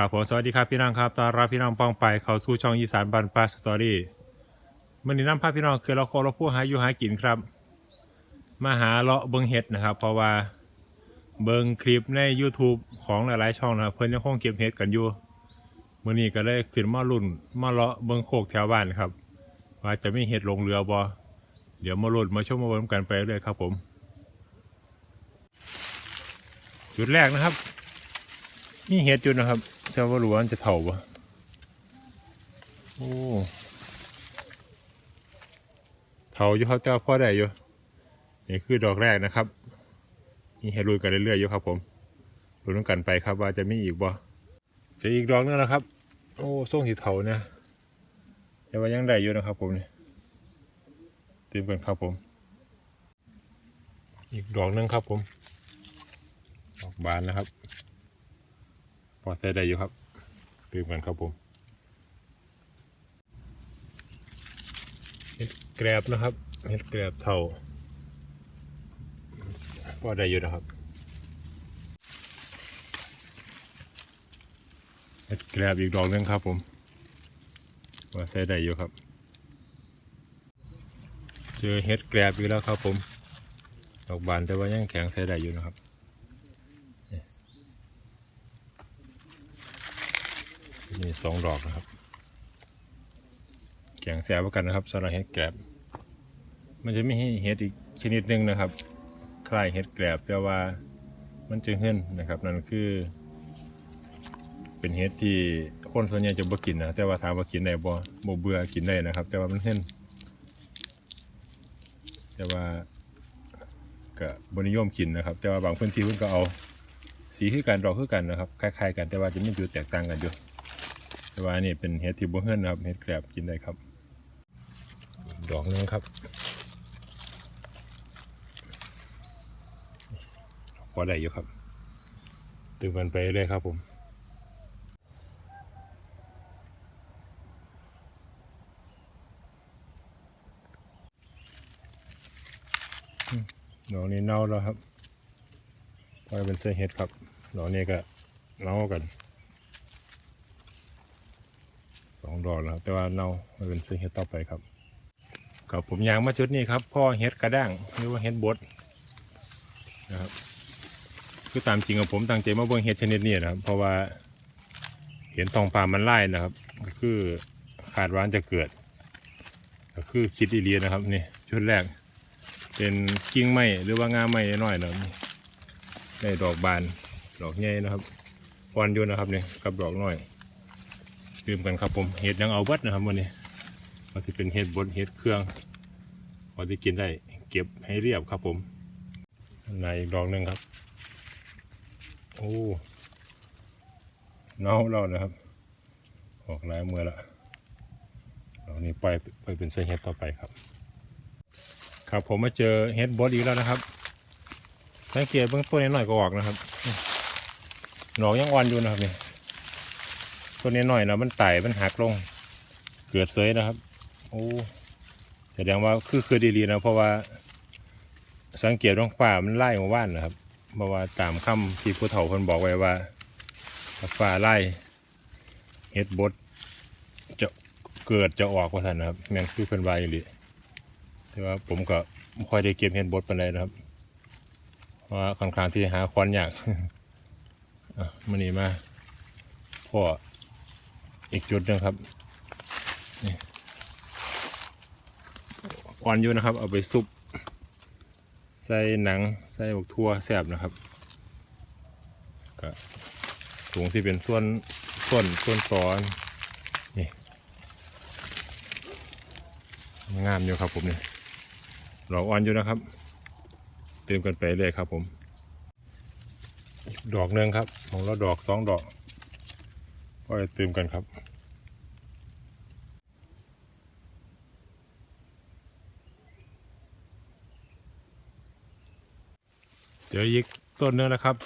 ครับผมสวัสดีครับพี่น้องครับตอนรับพี่น้องป้องไปเข้าสู่ช่องอีสานบันปลาสตอรี่มื่อนี้น้ำพาพพี่น้องคือเราโคเราผู้หาอยู่หากินครับ มาหาเลาะเบิงเห็ดนะครับ เพราะว่าเบิงคลิปใน YouTube ของหลายๆ ช่องนะครับเพิ่นยังคงเก็บเห็ดกันอยู่มื่อนี้ก็เลยขึ้นมาลุ่นมาเลาะเบิงโคกแถวบ้านครับ ว่าจะไมีเห็ดลงเรือบ่เดี๋ยวมาลุ่นมาชมมาเบิ่งกันไปเรื่อยครับ ผม จุดแรกนะครับมีเห็ดอยู่นะครับ แต่ว่ารู้ว่ามันจะเถาปะโอ้เถาอยู่ครับแต่ว่าพอได้อยู่นี่คือดอกแรกนะครับมีเห็ดลุยกันเรื่อยๆอยู่ครับ ผมรุ้นกันไปครับว่าจะมีอีกบ่จะอีกดอกนึงนะครับ โอ้ส่งสีเถาเนี่ยแต่ว่ายังได้อยู่นะครับ ผมเนี่ยเตรียมกันครับผม อีกดอกนึงครับผม ดอกบานนะครับ อใส่ได้อยู่ครับตื่มกันครับผมเห็ดแกรบนะครับเห็ดแกรบเท่าพอได้อยู่นะครับเห็ดแกรบอีกดอกนึงครับผมพอใส่ได้อยู่ครับ เจอเห็ดแกรบอีกแล้วครับผม ดอกบานแต่ว่ายังแข็งใส่ได้อยู่นะครับ มีสองดอกนะครับ แกงแซ่บกันนะครับสำหรับเห็ดแกลบมันจะไมีเห็ดอีกชนิดหนึ่งนะครับ คล้ายเห็ดแกลบแต่ว่ามันจะเหินนะครับ นั่นคือ เป็นเห็ดที่คนส่วนใหญ่จะบ่กินนะแต่ว่าถามว่ากินได้บ่บ่เบื่อกินได้นะครับ แต่ว่ามันเหินแต่ว่าก็บนิยมกินนะครับ แต่ว่าบางพื้นที่เพิ่นก็เอาสีคือกันดอกคือกันนะครับ คล้ายๆกันแต่ว่าจะมีจุดแตกต่างกันอยู่ แต่ว่านี่เป็นเห็ดที่บ่เฮือนนะครับเห็ดแกรบกินได้ครับ ดอกนึงครับพอได้อยู่ครับตื่นมันไปเลยครับผมดอกนี้เน่าแล้วครับพอเป็นเส้นเห็ดครับดอกนี้ก็เน่ากัน ส องดอกแล้วแต่ว่าเน่าเป็นซื้อเห็ดต่อไปครับกับผมยางมาจุดนี้ครับพ่อเห็ดกระด้างหรือว่าเห็ดบดนะครับคือตามจริงกับผมตั้งใจมาเบิ่งเห็ดชนิดนี้นะครับ เพราะว่าเห็นทองปลามันไล่นะครับ ก็คือขาดวานจะเกิด ก็คือคิดอีเลียนะครับนี่ชุดแรก เป็นกิ่งไม้หรือว่างาไม้น้อยๆนะครับนี่ได้ดอกบานดอกใหญ่นะครับอ่อนอยู่นะครับนี่กับดอกน้อย ดื่มกันครับผมเห็ดยังเอาเบิดนะครับวันนี้ว่าที่เป็นเห็ดบดเห็ดเครื่องพอที่กินได้เก็บให้เรียบครับผมในอีกดอกหนึ่งครับ โอ้เน่าแล้วนะครับ ออกลายมือละดอกนี้ไปไปเป็นเส้นเห็ดต่อไปครับ ครับผมมาเจอเห็ดบดอีกแล้วนะครับ สังเกตเบื้องต้นนิดหน่อยก็ออกนะครับหนอกยังอ่อนอยู่นะครับนี่ ตัวนี้หน่อยนะมันไต่มันหักลง เกิดเสยนะครับ โอ้แสดงว่าคือคือดีๆนะเพราะว่า สังเกตว่างฝ่ามันไล่มาว่านนะครับเพราะว่าตามคำที่ผู้เฒ่าคนบอกไว้ว่าฝ่าไล่เฮ็ดบดจะเกิดจะออกว่าท่านนะครับแม่นคือเพิ่นวายอยู่ดิแต่ว่าผมก็ไม่ค่อยได้เก็บเฮ็ดบดปานใดนะครับเพราะว่าค่อนข้างที่หาควันยากอะมันนี่มาพ่อ อีกจุดหนึงครับอ่อนอยู่นะครับ เอาไปซุปใส่หนังใส่บกทั่วแซ่บนะครับก็ถุงที่เป็นส่วนส่วนส่วนซ้อนนี่งามอยู่ครับผมเนี่ดอกอ่อนอยู่นะครับเติมกันไปเลยครับผม ดอกหนึ่งครับของเราดอกสองดอก ก็เติมกันครับ เดี๋ยวอีกต้นเนึงนะครับ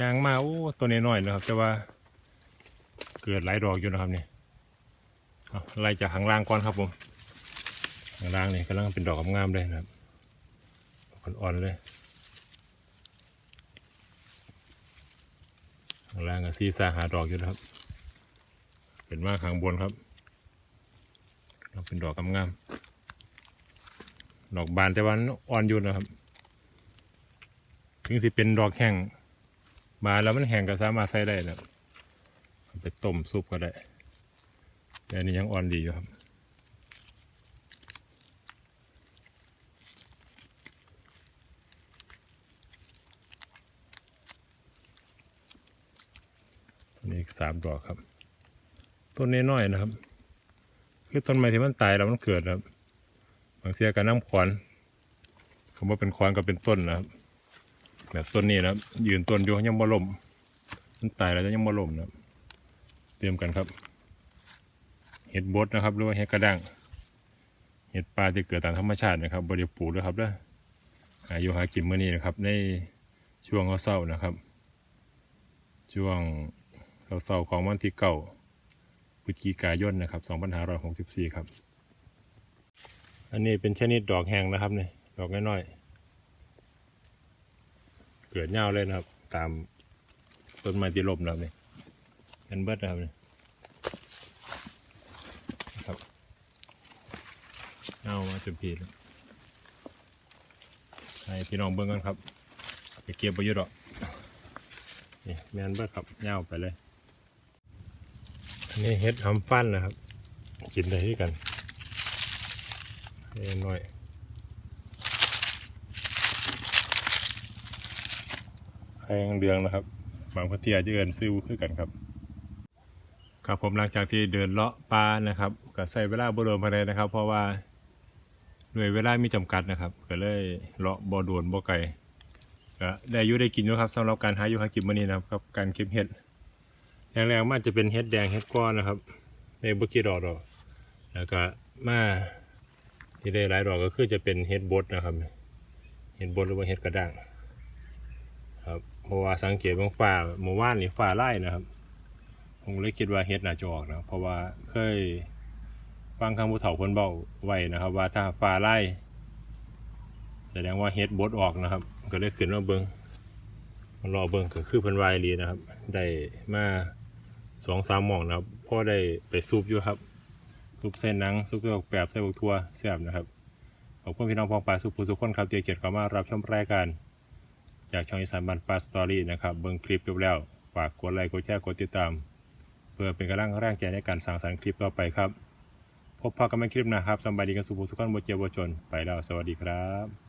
ยางมาโอ้ต้นนี้น้อยนะครับ แต่ว่าเกิดหลายดอกอยู่นะครับนี่เอาไล่จากข้างล่างก่อนครับผมข้างล่างนี่กำลังเป็นดอกงามๆเลยนะครับอ่อนๆเลย ข้าง ล่างก็ซีซาหาดอกอยู่นะครับ เป็นมากข้างบนครับเราเป็นดอกงามๆดอกบานแต่ว่าอ่อนอยู่นะครับ ถึงสิเป็นดอกแห้งบานแล้วมันแห้งก็สามารถใส่ได้นะไปต้มซุปก็ได้แต่อันนี้ยังอ่อนดีอยู่ครับ อีกสามดอกครับ ต้นนี้น้อยนะครับ คือต้นไม้ที่มันตายแล้วมันเกิดนะครับบางเสียกับน้ำขวานคำว่าเป็นขวานก็เป็นต้นนะครับแบบต้นนี้นะครับ ยืนต้นอยู่ยังบ่ล่มมันตายแล้วยังบ่ล่มนะเตรียมกันครับ เห็ดบดนะครับ หรือว่าเห็ดกระด้างเห็ดปลาที่เกิดตามธรรมชาตินะครับบริปลูกด้วยครับเด้อหาอยู่หากินเมื่อนี้นะครับ ในช่วงเขาเศร้านะครับ ช่วง เศร้าของวันที่เก้าพฤศจิกายนนะครับ2564 ครับ อันนี้เป็นชนิดดอกแห้งนะครับเนี่ยดอกน้อยๆ เกิดเงาวเลยนะครับ ตามต้นไม้ที่ลมนะครับนี่เป็นเบิดนะครับเนี่ครับเงามาจนพีแล้วให้พี่น้องเบิ่งกันครับ ไปเก็บไปยุดดอกนี่แมนเบิดครับเงาไปเลย อันนี้เฮ็ดหำฟันนะครับ กินได้ที่กันเล็กน้อยไข่ยังเดืองนะครับ บางพื้นที่อาจจะเอินซิวคือกันครับ ครับผมหลังจากที่เดินเลาะปลานะครับก็ใช้เวลาบ่โดนภายในนะครับ เพราะว่าด้วยเวลามีจำกัดนะครับ ก็เลยเลาะบ่โดนบ่ไกลก็ได้ยุได้กินอยู่ครับสำหรับการหาอยู่หากินมื้อนี้นะครับกับการเก็บเห็ด อย่างแรกมันจะเป็นเห็ดแดงเห็ดก้อนนะครับในบุกี้ดอกดอกแล้วก็มาที่ได้หลายดอกก็คือจะเป็นเห็ดบดนะครับเห็ดบดหรือว่าเห็ดกระด้างครับเพราะว่าสังเกตว่าฟ้าหมู่บ้านนี่ฟ้าไล่นะครับผมเลยคิดว่าเห็ดน่าจะออกนะเพราะว่าเคยฟังคำผู้เฒ่าคนเบาไว้นะครับ ว่าถ้าฟ้าไล่แสดงว่าเห็ดบดออกนะครับ ก็เลยขึ้นมาเบิงมารอเบิ่งก็คือเพิ่นวายลีนะครับ ได้มา สองสามหม่องนะครับพ่อได้ไปซูปอยู่ครับซูปเส้นนังซูปตัวแบบใส่บกทั่วแซ่บนะครับขอบคุณพี่น้องพองปลาสุภูทุกคนครับที่เกียรติเข้ามารับชมรายการ จากช่องอีสานบันปลาสตอรี่นะครับเบิ่งคลิปจบแล้วฝากกดไลค์กดแชร์กดติดตาม เพื่อเป็นกำลังแรงใจในการสร้างสรรค์คลิปต่อไปครับ พบพอกันใหม่คลิปหนะครับสบายดีกันสุภูทุกคนบ่เจ็บบ่จนไปแล้วสวัสดีครับ